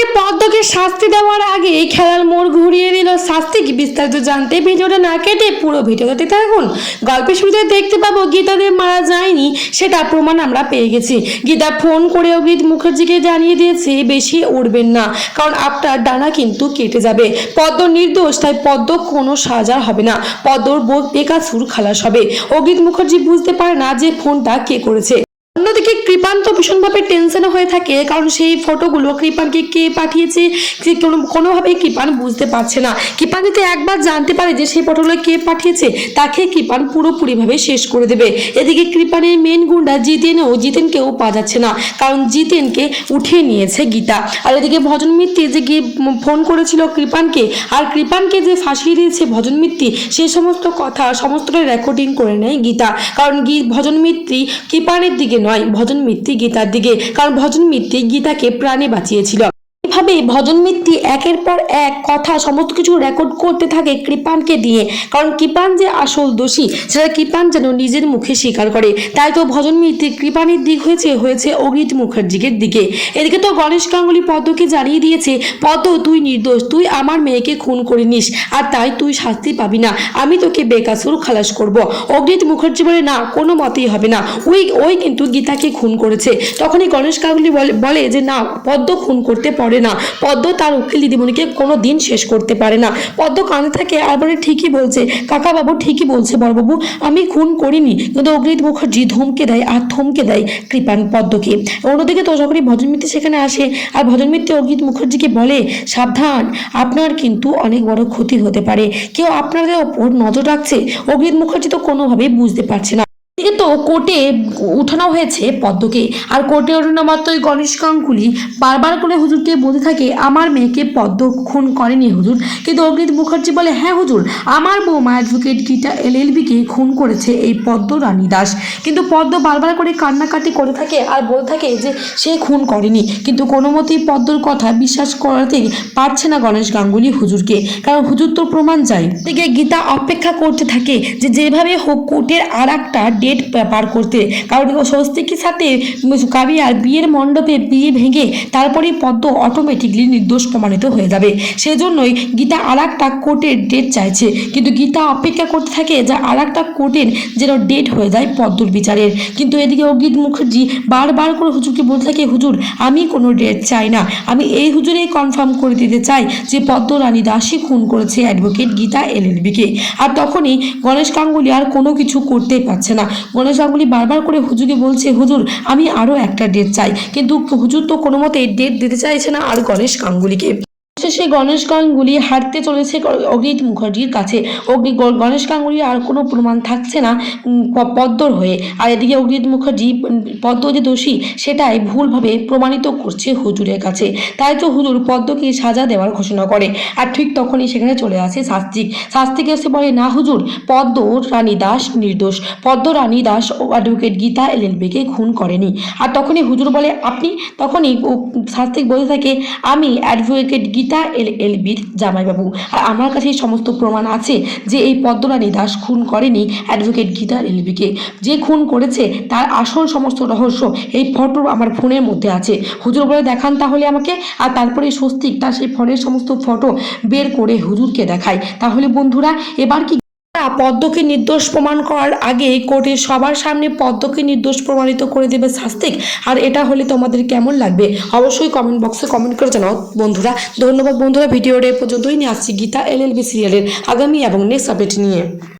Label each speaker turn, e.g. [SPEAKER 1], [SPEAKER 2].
[SPEAKER 1] কোর্টে পদ্মকে শাস্তি দেওয়ার আগে খেলার মোড় ঘুরিয়ে দিল শাস্তি কি বিস্তারিত জানতে ভিডিওটা না কেটে পুরো ভিডিওটা দেখতে থাকুন। গল্পের শুরুতে দেখতে পাবো গীতাদের মারা যায়নি, সেটা প্রমাণ আমরা পেয়ে গেছি। গীতা ফোন করে অগ্রিত মুখার্জিকে জানিয়ে দিয়েছে, বেশি উড়বেন না, কারণ আপনার ডানা কিন্তু কেটে যাবে। পদ্ম নির্দোষ, তাই পদ্ম কোনো সাজা হবে না। পদ্মর বোধ বেকাসুর খালাস হবে। অগ্রিত মুখার্জি বুঝতে পারে না যে ফোনটা কে করেছে। কৃপান তো ভীষণভাবে টেনশন হয়ে থাকে, কারণ সেই ফটোগুলো কৃপানকে কে পাঠিয়েছে কোনোভাবেই কৃপান বুঝতে পারছে না। কৃপান যদি একবার জানতে পারে যে সেই ফটোগুলো কে পাঠিয়েছে, তাকে কৃপান পুরোপুরিভাবে শেষ করে দেবে। এদিকে কৃপানের মেন গুন্ডা জিতেনও, জিতেনকেও পাওয়া যাচ্ছে না, কারণ জিতেনকে উঠিয়ে নিয়েছে গীতা। আর এদিকে ভজন মিত্তি যে গিয়ে ফোন করেছিল কৃপানকে, আর কৃপানকে যে ফাঁসিয়ে দিয়েছে ভজন মিত্তি, সে সমস্ত কথা সমস্তটা রেকর্ডিং করে নেয় গীতা। কারণ গী- ভজন মিত্রি কৃপানের দিকে নয়, ভজন মিত্রি গীতার দিকে কারণ ভজন মিত্রি গীতাকে প্রাণে বাঁচিয়েছিল। এভাবে ভজন মিত্তি একের পর এক কথা সমস্ত কিছু রেকর্ড করতে থাকে কৃপানকে দিয়ে। কারণ কৃপান যে আসল দোষী, সেটা কৃপান যেন নিজের মুখে স্বীকার করে। তাই তো ভজন মিত্তি কৃপানের দিক হয়েছে হয়েছে অগ্রিত মুখার্জিকের দিকে। এদিকে তো গণেশ গাঙ্গুলি পদ্মকে জানিয়ে দিয়েছে, পদ্ম, তুই নির্দোষ, তুই আমার মেয়েকে খুন করে নিস, আর তাই তুই শাস্তি পাবি না, আমি তোকে বেকাসুর খালাস করব। অগ্রিত মুখার্জি বলে, না, কোনো মতেই হবে না। ওই ওই কিন্তু গীতাকে খুন করেছে। তখনই গণেশ গাঙ্গুলি বলে যে, না, পদ্ম খুন করতে পারে না। পদ্ম তার উকিল দিদিমণিকে কোনো দিন শেষ করতে পারে না। পদ্ম কানে থাকে আর ঠিকই বলছে কাকা বাবু ঠিকই বলছে বড়বাবু, আমি খুন করিনি, কিন্তু অগ্রিত মুখার্জি ধমকে দেয় আর থমকে দেয় কৃপান পদ্মকে। অন্যদিকে তো যখনই ভজন মিত্র সেখানে আসে, আর ভজন মিত্র অগ্রিত মুখার্জিকে বলে, সাবধান, আপনার কিন্তু অনেক বড় ক্ষতি হতে পারে। কেউ আপনাদের ওপর নজর রাখছে অগ্রিত মুখার্জি তো কোনোভাবেই বুঝতে পারছে না। এদিকে তো কোর্টে উঠানো হয়েছে পদ্মকে। আর কোর্টে ওঠানো মাত্রই গণেশ গাঙ্গুলি বারবার করে হুজুরকে বলতে থাকে, আমার মেয়েকে পদ্ম খুন করেনি হুজুর। কিন্তু অগ্নিত মুখার্জি বলে হ্যাঁ হুজুর, আমার বৌমা অ্যাডভোকেট গীতা এলএলবিকে খুন করেছে এই পদ্ম রানী দাস। কিন্তু পদ্ম বারবার করে কান্নাকাটি করে থাকে আর বলে থাকে যে, সে খুন করেনি। কিন্তু কোনো মতেই পদ্মর কথা বিশ্বাস করাতে পারছে না গণেশ গাঙ্গুলি হুজুরকে। কারণ হুজুর তো প্রমাণ চাই। দিকে গীতা অপেক্ষা করতে থাকে যে, যেভাবে হোক কোর্টের আর একটা ডেট পার করতে। কারণ স্বস্তিকের সাথে কাবিয়ার বিয়ের মণ্ডপে বিয়ে ভেঙে তারপরেই পদ্ম অটোমেটিকলি নির্দোষ প্রমাণিত হয়ে যাবে। সেজন্যই গীতা আর একটা কোর্টের ডেট চাইছে। কিন্তু গীতা অপেক্ষা করতে থাকে যে আর একটা কোর্টের যেন ডেট হয়ে যায় পদ্মর বিচারের। কিন্তু এদিকে অগ্রিত মুখার্জি বারবার করে হুজুরকে বলতে থাকে, হুজুর, আমি কোনো ডেট চাই না। আমি এই হুজুরেই কনফার্ম করে দিতে চাই যে পদ্ম রানী দাসী খুন করেছে অ্যাডভোকেট গীতা এলএলবিকে আর তখনই গণেশ গাঙ্গুলি আর কোনো কিছু করতেই পারছে না। গণেশ গাঙ্গুলি বারবার করে হুজুরকে বলছে, হুজুর, আমি আরও একটা ডেট চাই। কিন্তু হুজুর তো কোনো মতে ডেট দিতে চাইছে না আর গণেশ গাঙ্গুলিকে। শেষে গণেশ গাঙ্গুলি হাঁটতে চলেছে অগ্রিত মুখার্জির কাছে। অগ্নি গণেশ গাঙ্গুলির আর কোনো প্রমাণ থাকছে না পদ্মর হয়ে। আর এদিকে অগ্রিত মুখার্জি পদ্ম যে দোষী, সেটাই ভুলভাবে প্রমাণিত করছে হুজুরের কাছে। তাই তো হুজুর পদ্মকে সাজা দেওয়ার ঘোষণা করে। আর ঠিক তখনই সেখানে চলে আসে শাস্তিক। শাস্ত্রিক এসে বলে, না হুজুর, পদ্ম রানী দাস নির্দোষ। পদ্ম রানী দাস অ্যাডভোকেট গীতা এলএলবিকে খুন করেনি। আর তখনই হুজুর বলে, আপনি তখনই শাস্তিক বলতে থাকে, আমি অ্যাডভোকেট গীতা এল, এলবির জামাইবাবু। আর আমার কাছে সমস্ত প্রমাণ আছে যে এই পদ্মরানী দাস খুন করেনি অ্যাডভোকেট গীতা এলবিকে। যে খুন করেছে তার আসল সমস্ত রহস্য এই ফটো আমার ফোনের মধ্যে আছে। হুজুর বলে, দেখান তাহলে আমাকে। আর তারপরে স্বস্তিক তার সেই ফোনের সমস্ত ফটো বের করে হুজুরকে দেখায়। তাহলে বন্ধুরা, এবার কি পদ্মকে নির্দোষ প্রমাণ করার আগে কোর্টের সবার সামনে পদ্মকে নির্দোষ প্রমাণিত করে দেবে শাস্তিক। আর এটা হলে তোমাদের কেমন লাগবে? অবশ্যই কমেন্ট বক্সে কমেন্ট করে জানাও। বন্ধুরা, ধন্যবাদ বন্ধুরা, ভিডিওটা পর্যন্তই। নিয়ে আসছি গীতা এল এল বি সিরিয়ালের আগামী এবং নেক্সট আপডেট নিয়ে।